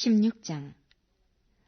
16장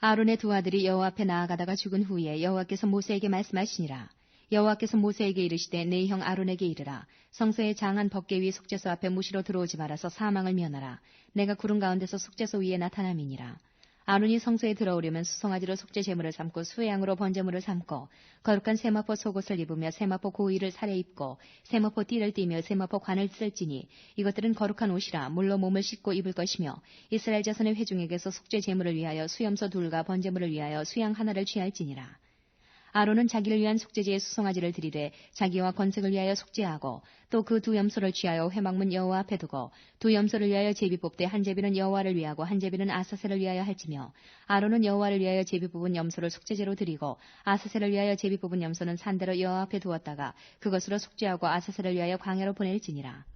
아론의 두 아들이 여호와 앞에 나아가다가 죽은 후에 여호와께서 모세에게 말씀하시니라. 여호와께서 모세에게 이르시되 내 형 아론에게 이르라. 성소의 장한 법계 위 속죄소 앞에 무시로 들어오지 말아서 사망을 면하라. 내가 구름 가운데서 속죄소 위에 나타남이니라. 아론이 성소에 들어오려면 수송아지로 속죄 제물을 삼고 수양으로 번제물을 삼고 거룩한 세마포 속옷을 입으며 세마포 고의를 살에 입고 세마포 띠를 띠며 세마포 관을 쓸지니 이것들은 거룩한 옷이라 물로 몸을 씻고 입을 것이며 이스라엘 자손의 회중에게서 속죄 제물을 위하여 수염소 둘과 번제물을 위하여 수양 하나를 취할지니라. 아론은 자기를 위한 속죄제의 수송아지를 드리되 자기와 건색을 위하여 속죄하고 또 그 두 염소를 취하여 회막문 여호와 앞에 두고 두 염소를 위하여 제비 뽑되 한 제비는 여호와를 위하고 한 제비는 아사셀을 위하여 할지며 아론은 여호와를 위하여 제비 뽑은 염소를 속죄제로 드리고 아사셀을 위하여 제비 뽑은 염소는 산대로 여호와 앞에 두었다가 그것으로 속죄하고 아사셀을 위하여 광야로 보낼지니라.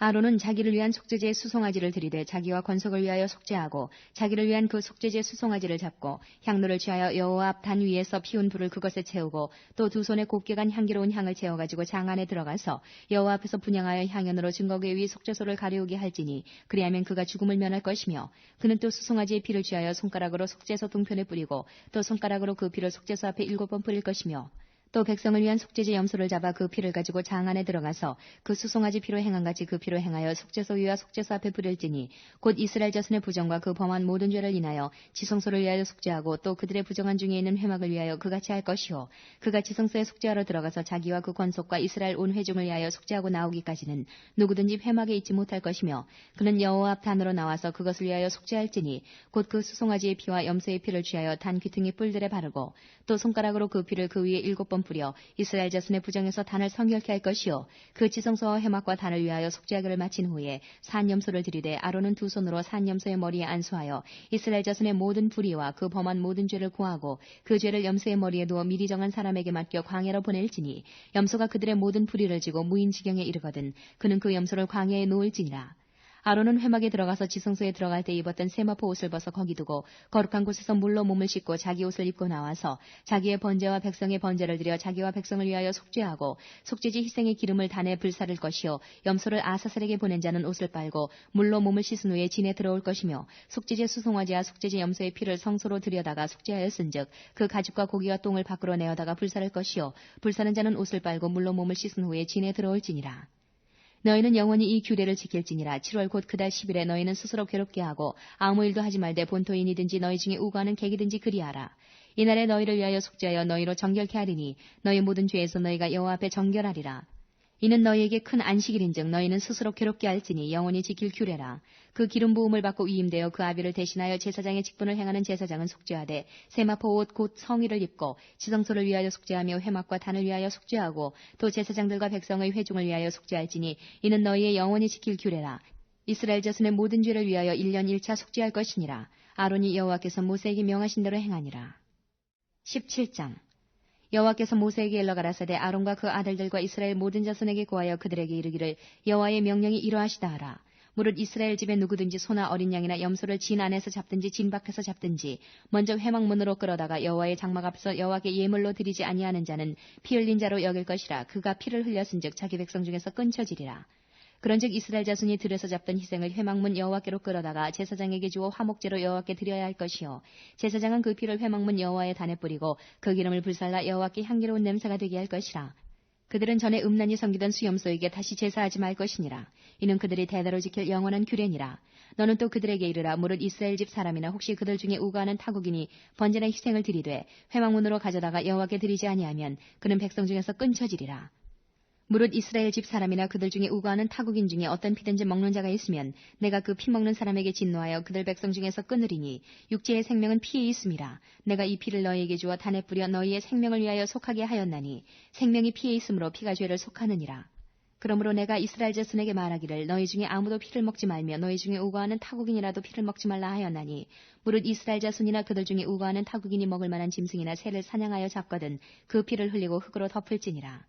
아론은 자기를 위한 속죄제 수송아지를 들이되 자기와 권속을 위하여 속죄하고 자기를 위한 그 속죄제 수송아지를 잡고 향로를 취하여 여호와 앞 단 위에서 피운 불을 그것에 채우고 또 두 손에 곱게 간 향기로운 향을 채워 가지고 장 안에 들어가서 여호와 앞에서 분양하여 향연으로 증거궤 위 속죄소를 가려우게 할지니 그리하면 그가 죽음을 면할 것이며 그는 또 수송아지의 피를 취하여 손가락으로 속죄소 동편에 뿌리고 또 손가락으로 그 피를 속죄소 앞에 일곱 번 뿌릴 것이며 또 백성을 위한 속죄제 염소를 잡아 그 피를 가지고 장 안에 들어가서 그 수송아지 피로 행한 같이 그 피로 행하여 속죄소 위와 속죄소 앞에 뿌릴지니 곧 이스라엘 자손의 부정과 그 범한 모든 죄를 인하여 지성소를 위하여 속죄하고 또 그들의 부정한 중에 있는 회막을 위하여 그같이 할 것이요 그가 지성소에 속죄하러 들어가서 자기와 그 권속과 이스라엘 온 회중을 위하여 속죄하고 나오기까지는 누구든지 회막에 있지 못할 것이며 그는 여호와 앞 단으로 나와서 그것을 위하여 속죄할지니 곧 그 수송아지의 피와 염소의 피를 취하여 단 귀퉁이 뿔들에 바르고 또 손가락으로 그 피를 그 위에 일곱 번 뿌려 이스라엘 자손의 부정에서 단을 성결케 할 것이요. 그 지성소와 해막과 단을 위하여 속죄하기를 마친 후에 산염소를 들이되 아론은 두 손으로 산염소의 머리에 안수하여 이스라엘 자손의 모든 불의와 그 범한 모든 죄를 고하고 그 죄를 염소의 머리에 두어 미리 정한 사람에게 맡겨 광야로 보낼지니 염소가 그들의 모든 불의를 지고 무인지경에 이르거든 그는 그 염소를 광야에 놓을지니라 아론은 회막에 들어가서 지성소에 들어갈 때 입었던 세마포 옷을 벗어 거기 두고 거룩한 곳에서 물로 몸을 씻고 자기 옷을 입고 나와서 자기의 번제와 백성의 번제를 드려 자기와 백성을 위하여 속죄하고 속죄지 희생의 기름을 단에 불사를 것이요 염소를 아사셀에게 보낸 자는 옷을 빨고 물로 몸을 씻은 후에 진에 들어올 것이며 속죄제 수송화지와 속죄제 염소의 피를 성소로 들여다가 속죄하였은즉 그 가죽과 고기와 똥을 밖으로 내어다가 불사를 것이요 불사는 자는 옷을 빨고 물로 몸을 씻은 후에 진에 들어올지니라. 너희는 영원히 이 규례를 지킬지니라 7월 곧 그달 10일에 너희는 스스로 괴롭게 하고 아무 일도 하지 말되 본토인이든지 너희 중에 우고하는 객이든지 그리하라. 이날에 너희를 위하여 속죄하여 너희로 정결케 하리니 너희 모든 죄에서 너희가 여호와 앞에 정결하리라. 이는 너희에게 큰 안식일인즉 너희는 스스로 괴롭게 할지니 영원히 지킬 규례라. 그 기름 부음을 받고 위임되어 그 아비를 대신하여 제사장의 직분을 행하는 제사장은 속죄하되 세마포 옷 곧 성의를 입고 지성소를 위하여 속죄하며 회막과 단을 위하여 속죄하고 또 제사장들과 백성의 회중을 위하여 속죄할지니 이는 너희의 영원히 지킬 규례라. 이스라엘 자손의 모든 죄를 위하여 1년 1차 속죄할 것이니라. 아론이 여호와께서 모세에게 명하신 대로 행하니라. 17장 여호와께서 모세에게 일러 가라사대 아론과 그 아들들과 이스라엘 모든 자손에게 구하여 그들에게 이르기를 여호와의 명령이 이러하시다 하라. 무릇 이스라엘 집에 누구든지 소나 어린 양이나 염소를 진 안에서 잡든지 진 밖에서 잡든지 먼저 회막문으로 끌어다가 여호와의 장막 앞서 여호와께 예물로 드리지 아니하는 자는 피 흘린 자로 여길 것이라 그가 피를 흘렸은즉 자기 백성 중에서 끊쳐지리라. 그런즉 이스라엘 자손이 들에서 잡던 희생을 회막문 여호와께로 끌어다가 제사장에게 주어 화목제로 여호와께 드려야 할 것이요. 제사장은 그 피를 회막문 여호와의 단에 뿌리고 그 기름을 불살라 여호와께 향기로운 냄새가 되게 할 것이라. 그들은 전에 음란히 섬기던 수염소에게 다시 제사하지 말 것이니라. 이는 그들이 대대로 지킬 영원한 규례니라. 너는 또 그들에게 이르라. 무릇 이스라엘 집 사람이나 혹시 그들 중에 우가하는 타국인이 번제나 희생을 드리되 회막문으로 가져다가 여호와께 드리지 아니하면 그는 백성 중에서 끊쳐지리라 무릇 이스라엘 집 사람이나 그들 중에 우거하는 타국인 중에 어떤 피든지 먹는 자가 있으면 내가 그 피 먹는 사람에게 진노하여 그들 백성 중에서 끊으리니 육체의 생명은 피에 있음이라. 내가 이 피를 너희에게 주어 단에 뿌려 너희의 생명을 위하여 속하게 하였나니 생명이 피에 있으므로 피가 죄를 속하느니라. 그러므로 내가 이스라엘 자손에게 말하기를 너희 중에 아무도 피를 먹지 말며 너희 중에 우거하는 타국인이라도 피를 먹지 말라 하였나니 무릇 이스라엘 자손이나 그들 중에 우거하는 타국인이 먹을 만한 짐승이나 새를 사냥하여 잡거든 그 피를 흘리고 흙으로 덮을지니라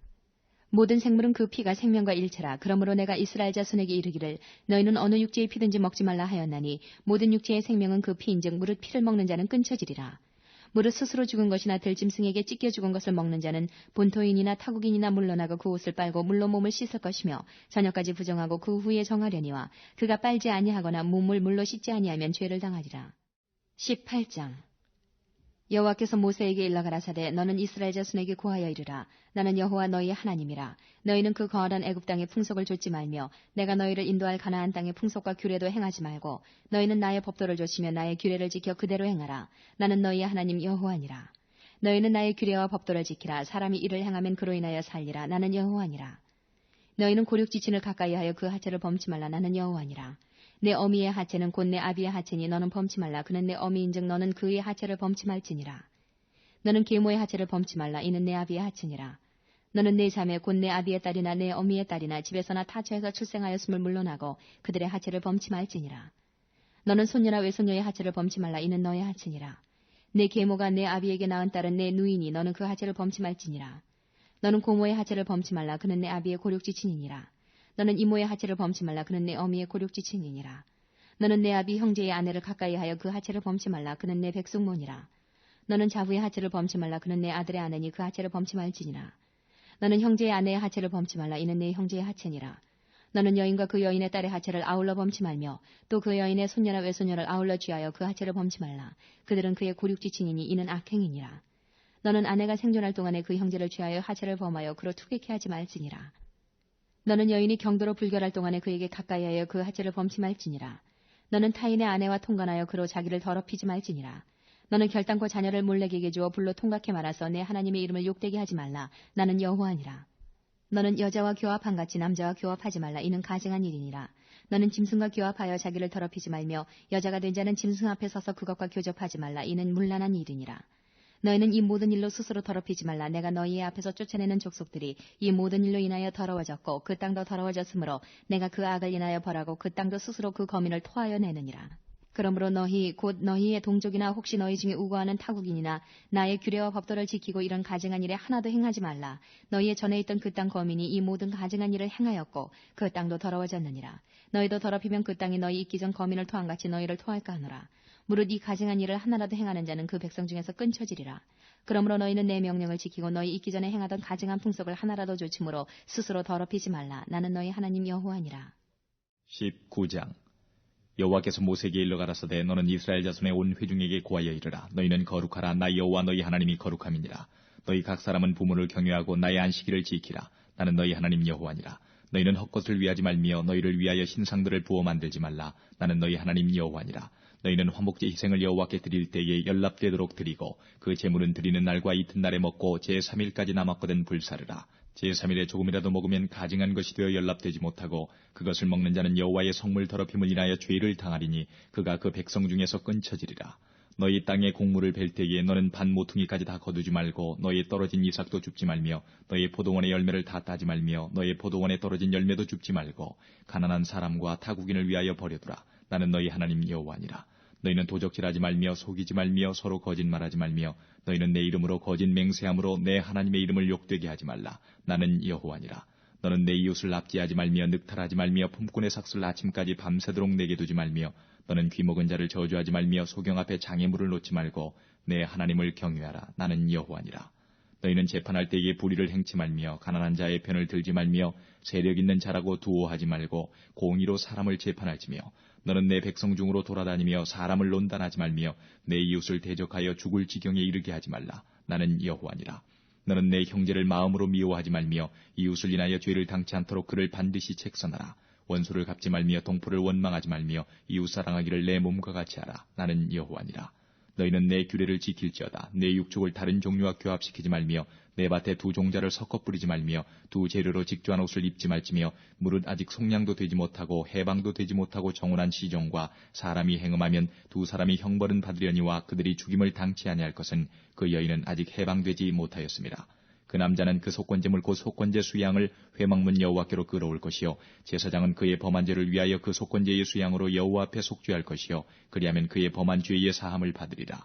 모든 생물은 그 피가 생명과 일체라. 그러므로 내가 이스라엘 자손에게 이르기를 너희는 어느 육지의 피든지 먹지 말라 하였나니 모든 육지의 생명은 그 피인즉 무릇 피를 먹는 자는 끊쳐지리라. 무릇 스스로 죽은 것이나 들짐승에게 찢겨 죽은 것을 먹는 자는 본토인이나 타국인이나 물러나고 그 옷을 빨고 물로 몸을 씻을 것이며 저녁까지 부정하고 그 후에 정하려니와 그가 빨지 아니하거나 몸을 물로 씻지 아니하면 죄를 당하리라. 18장 여호와께서 모세에게 일러 가라사대 너는 이스라엘 자손에게 고하여 이르라. 나는 여호와 너희의 하나님이라. 너희는 그 거하던 애굽 땅의 풍속을 좇지 말며 내가 너희를 인도할 가나안 땅의 풍속과 규례도 행하지 말고 너희는 나의 법도를 좇으며 나의 규례를 지켜 그대로 행하라. 나는 너희의 하나님 여호와니라. 너희는 나의 규례와 법도를 지키라. 사람이 이를 행하면 그로 인하여 살리라. 나는 여호와니라. 너희는 고륙지친을 가까이 하여 그 하체를 범치 말라. 나는 여호와니라 내 어미의 하체는 곧 내 아비의 하체니 너는 범치 말라. 그는 내 어미인즉 너는 그의 하체를 범치 말지니라. 너는 계모의 하체를 범치 말라. 이는 내 아비의 하체니라. 너는 내 자매 곧 내 아비의 딸이나 내 어미의 딸이나 집에서나 타처에서 출생하였음을 물러나고 그들의 하체를 범치 말지니라. 너는 손녀나 외손녀의 하체를 범치 말라. 이는 너의 하체니라. 내 계모가 내 아비에게 낳은 딸은 내 누이니 너는 그 하체를 범치 말지니라. 너는 고모의 하체를 범치 말라. 그는 내 아비의 고륙지친이니라. 너는 이모의 하체를 범치 말라. 그는 내 어미의 고륙지 친이니라. 너는 내 아비 형제의 아내를 가까이 하여 그 하체를 범치 말라. 그는 내 백성모니라. 너는 자부의 하체를 범치 말라. 그는 내 아들의 아내니 그 하체를 범치 말지니라. 너는 형제의 아내의 하체를 범치 말라. 이는 내 형제의 하체니라. 너는 여인과 그 여인의 딸의 하체를 아울러 범치 말며 또 그 여인의 손녀나 외손녀를 아울러 취하여 그 하체를 범치 말라. 그들은 그의 고륙지 친이니 이는 악행이니라. 너는 아내가 생존할 동안에 그 형제를 취하여 하체를 범하여 그로 투객해 하지 말지니라. 너는 여인이 경도로 불결할 동안에 그에게 가까이 하여 그 하체를 범치 말지니라. 너는 타인의 아내와 통관하여 그로 자기를 더럽히지 말지니라. 너는 결단코 자녀를 몰래에게 주어 불로 통각해 말아서 내 하나님의 이름을 욕되게 하지 말라. 나는 여호와니라. 너는 여자와 교합한 같이 남자와 교합하지 말라. 이는 가증한 일이니라. 너는 짐승과 교합하여 자기를 더럽히지 말며 여자가 된 자는 짐승 앞에 서서 그것과 교접하지 말라. 이는 문란한 일이니라. 너희는 이 모든 일로 스스로 더럽히지 말라. 내가 너희의 앞에서 쫓아내는 족속들이 이 모든 일로 인하여 더러워졌고 그 땅도 더러워졌으므로 내가 그 악을 인하여 벌하고 그 땅도 스스로 그 거민을 토하여 내느니라. 그러므로 너희 곧 너희의 동족이나 혹시 너희 중에 우거하는 타국인이나 나의 규례와 법도를 지키고 이런 가증한 일에 하나도 행하지 말라. 너희의 전에 있던 그 땅 거민이 이 모든 가증한 일을 행하였고 그 땅도 더러워졌느니라. 너희도 더럽히면 그 땅이 너희 있기 전 거민을 토한 같이 너희를 토할까 하노라. 무릇 이 가증한 일을 하나라도 행하는 자는 그 백성 중에서 끊쳐지리라. 그러므로 너희는 내 명령을 지키고 너희 있기 전에 행하던 가증한 풍속을 하나라도 조침으로 스스로 더럽히지 말라. 나는 너희 하나님 여호와니라. 19장. 여호와께서 모세에게 일러 가라사대 너는 이스라엘 자손의 온 회중에게 고하여 이르라. 너희는 거룩하라. 나 여호와 너희 하나님이 거룩함이니라. 너희 각 사람은 부모를 경외하고 나의 안식일을 지키라. 나는 너희 하나님 여호와니라. 너희는 헛것을 위하지 말며 너희를 위하여 신상들을 부어 만들지 말라. 나는 너희 하나님 여호와니라 너희는 화목제 희생을 여호와께 드릴 때에 연락되도록 드리고 그 제물은 드리는 날과 이튿날에 먹고 제3일까지 남았거든 불사르라. 제3일에 조금이라도 먹으면 가증한 것이 되어 연락되지 못하고 그것을 먹는 자는 여호와의 성물 더럽힘을 인하여 죄를 당하리니 그가 그 백성 중에서 끊쳐지리라. 너희 땅에 곡물을 벨 때에 너는 반 모퉁이까지 다 거두지 말고 너희 떨어진 이삭도 줍지 말며 너희 포도원의 열매를 다 따지 말며 너희 포도원에 떨어진 열매도 줍지 말고 가난한 사람과 타국인을 위하여 버려두라. 나는 너희 하나님 여호와니라. 너희는 도적질하지 말며 속이지 말며 서로 거짓말하지 말며 너희는 내 이름으로 거짓 맹세함으로 내 하나님의 이름을 욕되게 하지 말라. 나는 여호와니라. 너는 내 이웃을 납치하지 말며 늑탈하지 말며 품꾼의 삭슬 아침까지 밤새도록 내게 두지 말며 너는 귀먹은 자를 저주하지 말며 소경 앞에 장애물을 놓지 말고 내 하나님을 경외하라. 나는 여호와니라. 너희는 재판할 때에 불의를 행치 말며 가난한 자의 편을 들지 말며 세력 있는 자라고 두어하지 말고 공의로 사람을 재판할지며 너는 내 백성 중으로 돌아다니며 사람을 논단하지 말며 내 이웃을 대적하여 죽을 지경에 이르게 하지 말라. 나는 여호와니라. 너는 내 형제를 마음으로 미워하지 말며 이웃을 인하여 죄를 당치 않도록 그를 반드시 책선하라. 원수를 갚지 말며 동포를 원망하지 말며 이웃 사랑하기를 내 몸과 같이 하라. 나는 여호와니라. 너희는 내 규례를 지킬지어다. 내 육족을 다른 종류와 교합시키지 말며 내 밭에 두 종자를 섞어 뿌리지 말며 두 재료로 직조한 옷을 입지 말지며 무릇 아직 속량도 되지 못하고 해방도 되지 못하고 정원한 시종과 사람이 행음하면 두 사람이 형벌은 받으려니와 그들이 죽임을 당치 아니할 것은 그 여인은 아직 해방되지 못하였습니다. 그 남자는 그 속건제물 곧 속건제 수양을 회막문 여호와께로 끌어올 것이요. 제사장은 그의 범한 죄를 위하여 그 속건제의 수양으로 여호와 앞에 속죄할 것이요. 그리하면 그의 범한 죄의 사함을 받으리라.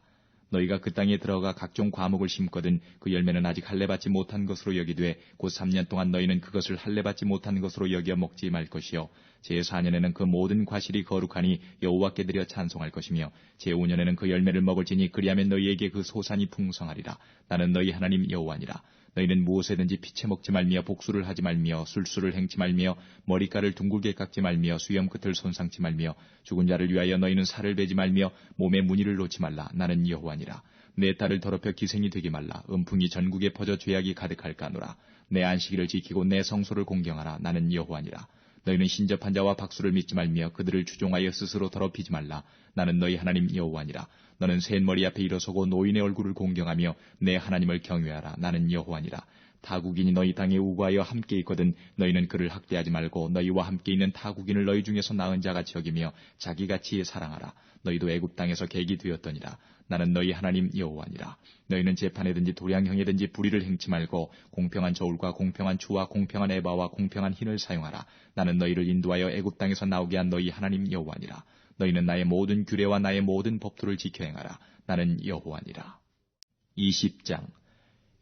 너희가 그 땅에 들어가 각종 과목을 심거든 그 열매는 아직 할례 받지 못한 것으로 여기되 곧 3년 동안 너희는 그것을 할례 받지 못한 것으로 여겨 먹지 말 것이요. 제 4년에는 그 모든 과실이 거룩하니 여호와께 드려 찬송할 것이며 제 5년에는 그 열매를 먹을지니 그리하면 너희에게 그 소산이 풍성하리라. 나는 너희 하나님 여호와니라 너희는 무엇에든지 피채 먹지 말며 복수를 하지 말며 술수를 행치 말며 머리카락을 둥글게 깎지 말며 수염 끝을 손상치 말며 죽은 자를 위하여 너희는 살을 베지 말며 몸에 무늬를 놓지 말라. 나는 여호와니라. 내 딸을 더럽혀 기생이 되게 말라. 음풍이 전국에 퍼져 죄악이 가득할까노라. 내 안식일을 지키고 내 성소를 공경하라. 나는 여호와니라 너희는 신접한 자와 박수를 믿지 말며 그들을 추종하여 스스로 더럽히지 말라 나는 너희 하나님 여호와니라 너는 셋머리 앞에 일어서고 노인의 얼굴을 공경하며 내 하나님을 경외하라. 나는 여호와니라. 타국인이 너희 땅에 우구하여 함께 있거든 너희는 그를 학대하지 말고 너희와 함께 있는 타국인을 너희 중에서 낳은 자같이 여기며 자기같이 사랑하라. 너희도 애굽 땅에서 객이 되었더니라. 나는 너희 하나님 여호와니라. 너희는 재판에든지 도량형에든지 불의를 행치 말고 공평한 저울과 공평한 추와 공평한 에바와 공평한 흰을 사용하라. 나는 너희를 인도하여 애굽 땅에서 나오게 한 너희 하나님 여호와니라. 너희는 나의 모든 규례와 나의 모든 법도를 지켜 행하라. 나는 여호와니라. 20장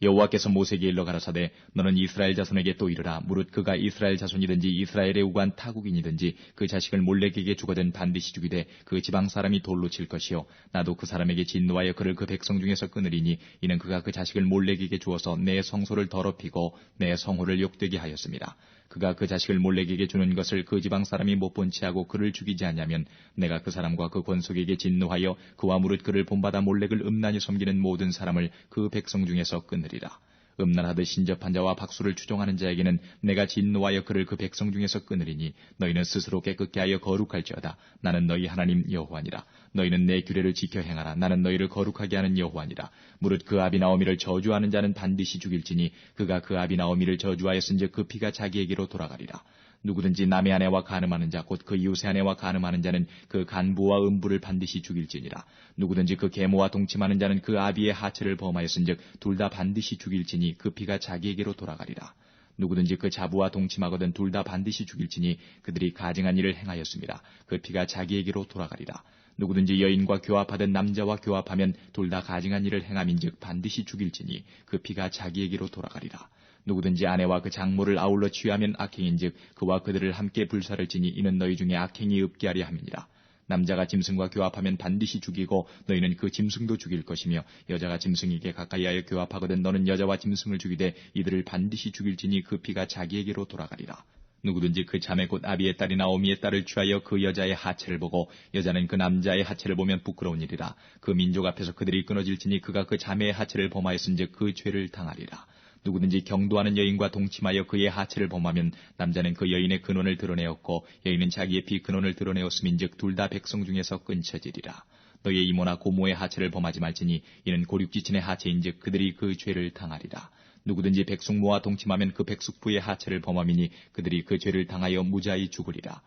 여호와께서 모세에게 일러 가라사대 너는 이스라엘 자손에게 또 이르라 무릇 그가 이스라엘 자손이든지 이스라엘에 우간 타국인이든지 그 자식을 몰래에게 죽어든 반드시 죽이되 그 지방 사람이 돌로 칠 것이요 나도 그 사람에게 진노하여 그를 그 백성 중에서 끊으리니 이는 그가 그 자식을 몰래에게 주어서 내 성소를 더럽히고 내 성호를 욕되게 하였습니다. 그가 그 자식을 몰래에게 주는 것을 그 지방 사람이 못 본 채하고 그를 죽이지 않냐면 내가 그 사람과 그 권속에게 진노하여 그와 무릇 그를 본받아 몰래를 음란히 섬기는 모든 사람을 그 백성 중에서 끊으리라. 음란하듯 신접한 자와 박수를 추종하는 자에게는 내가 진노하여 그를 그 백성 중에서 끊으리니 너희는 스스로 깨끗게 하여 거룩할지어다. 나는 너희 하나님 여호와니라. 너희는 내 규례를 지켜 행하라. 나는 너희를 거룩하게 하는 여호와니라. 무릇 그 아비나오미를 저주하는 자는 반드시 죽일지니 그가 그 아비나오미를 저주하였은즉 그 피가 자기에게로 돌아가리라. 누구든지 남의 아내와 가늠하는 자 곧 그 이웃의 아내와 가늠하는 자는 그 간부와 음부를 반드시 죽일지니라. 누구든지 그 계모와 동침하는 자는 그 아비의 하체를 범하였은즉 둘 다 반드시 죽일지니 그 피가 자기에게로 돌아가리라. 누구든지 그 자부와 동침하거든 둘 다 반드시 죽일지니 그들이 가증한 일을 행하였습니다. 그 피가 자기에게로 돌아가리라. 누구든지 여인과 교합하던 남자와 교합하면 둘 다 가증한 일을 행함인즉 반드시 죽일지니 그 피가 자기에게로 돌아가리라. 누구든지 아내와 그 장모를 아울러 취하면 악행인즉 그와 그들을 함께 불사를 지니 이는 너희 중에 악행이 없게 하려 함이니라. 남자가 짐승과 교합하면 반드시 죽이고 너희는 그 짐승도 죽일 것이며 여자가 짐승에게 가까이하여 교합하거든 너는 여자와 짐승을 죽이되 이들을 반드시 죽일지니 그 피가 자기에게로 돌아가리라. 누구든지 그 자매 곧 아비의 딸이나 어미의 딸을 취하여 그 여자의 하체를 보고 여자는 그 남자의 하체를 보면 부끄러운 일이라. 그 민족 앞에서 그들이 끊어질지니 그가 그 자매의 하체를 범하였은즉 그 죄를 당하리라. 누구든지 경도하는 여인과 동침하여 그의 하체를 범하면 남자는 그 여인의 근원을 드러내었고 여인은 자기의 비근원을 드러내었음인즉 둘 다 백성 중에서 끊쳐지리라. 너의 이모나 고모의 하체를 범하지 말지니 이는 고륙지친의 하체인즉 그들이 그 죄를 당하리라. 누구든지 백숙모와 동침하면 그 백숙부의 하체를 범함이니 그들이 그 죄를 당하여 무자히 죽으리라.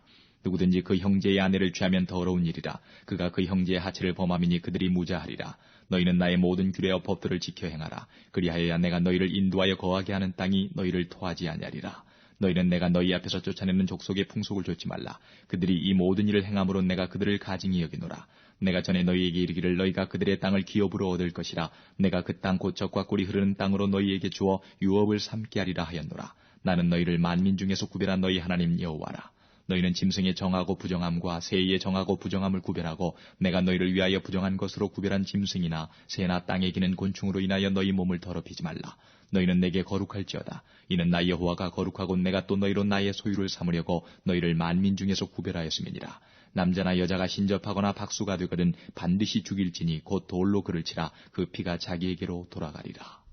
누구든지 그 형제의 아내를 취하면 더러운 일이라. 그가 그 형제의 하체를 범함이니 그들이 무자하리라. 너희는 나의 모든 규례와 법들을 지켜 행하라. 그리하여야 내가 너희를 인도하여 거하게 하는 땅이 너희를 토하지 아니하리라. 너희는 내가 너희 앞에서 쫓아내는 족속의 풍속을 좇지 말라. 그들이 이 모든 일을 행함으로 내가 그들을 가증히 여기노라. 내가 전에 너희에게 이르기를 너희가 그들의 땅을 기업으로 얻을 것이라. 내가 그땅곧 적과 꿀이 흐르는 땅으로 너희에게 주어 유업을 삼게 하리라 하였노라. 나는 너희를 만민 중에서 구별한 너희 하나님 여호와라. 너희는 짐승의 정하고 부정함과 새의 정하고 부정함을 구별하고 내가 너희를 위하여 부정한 것으로 구별한 짐승이나 새나 땅에 기는 곤충으로 인하여 너희 몸을 더럽히지 말라. 너희는 내게 거룩할지어다. 이는 나 여호와가 거룩하고 내가 또 너희로 나의 소유를 삼으려고 너희를 만민 중에서 구별하였음이니라. 남자나 여자가 신접하거나 박수가 되거든 반드시 죽일지니 곧 돌로 그를 치라 그 피가 자기에게로 돌아가리라.